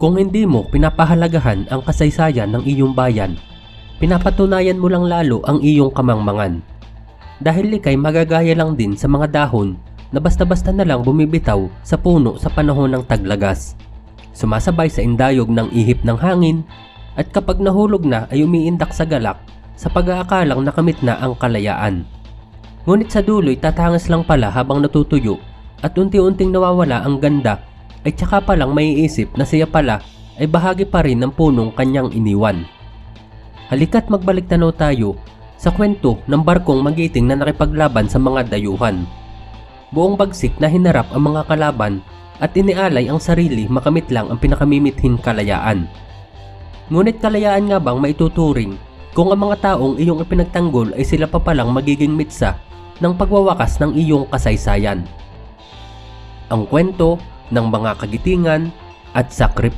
Kung hindi mo pinapahalagahan ang kasaysayan ng iyong bayan, pinapatunayan mo lang lalo ang iyong kamangmangan. Dahil ikay magagaya lang din sa mga dahon na basta-basta na lang bumibitaw sa puno sa panahon ng taglagas. Sumasabay sa indayog ng ihip ng hangin at kapag nahulog na ay umiindak sa galak sa pag-aakalang nakamit na ang kalayaan. Ngunit sa dulo'y tatangas lang pala habang natutuyo at unti-unting nawawala ang ganda ay tsaka palang maiisip na siya pala ay bahagi pa rin ng punong kanyang iniwan. Halika't magbalik tanaw tayo sa kwento ng barkong magiting na nakipaglaban sa mga dayuhan. Buong bagsik na hinarap ang mga kalaban at inialay ang sarili makamit lang ang pinakamimithing kalayaan. Ngunit kalayaan nga bang maituturing kung ang mga taong iyong ipinagtanggol ay sila pa palang magiging mitsa ng pagwawakas ng iyong kasaysayan? Ang kwento ng mga kagitingan at sakripisyo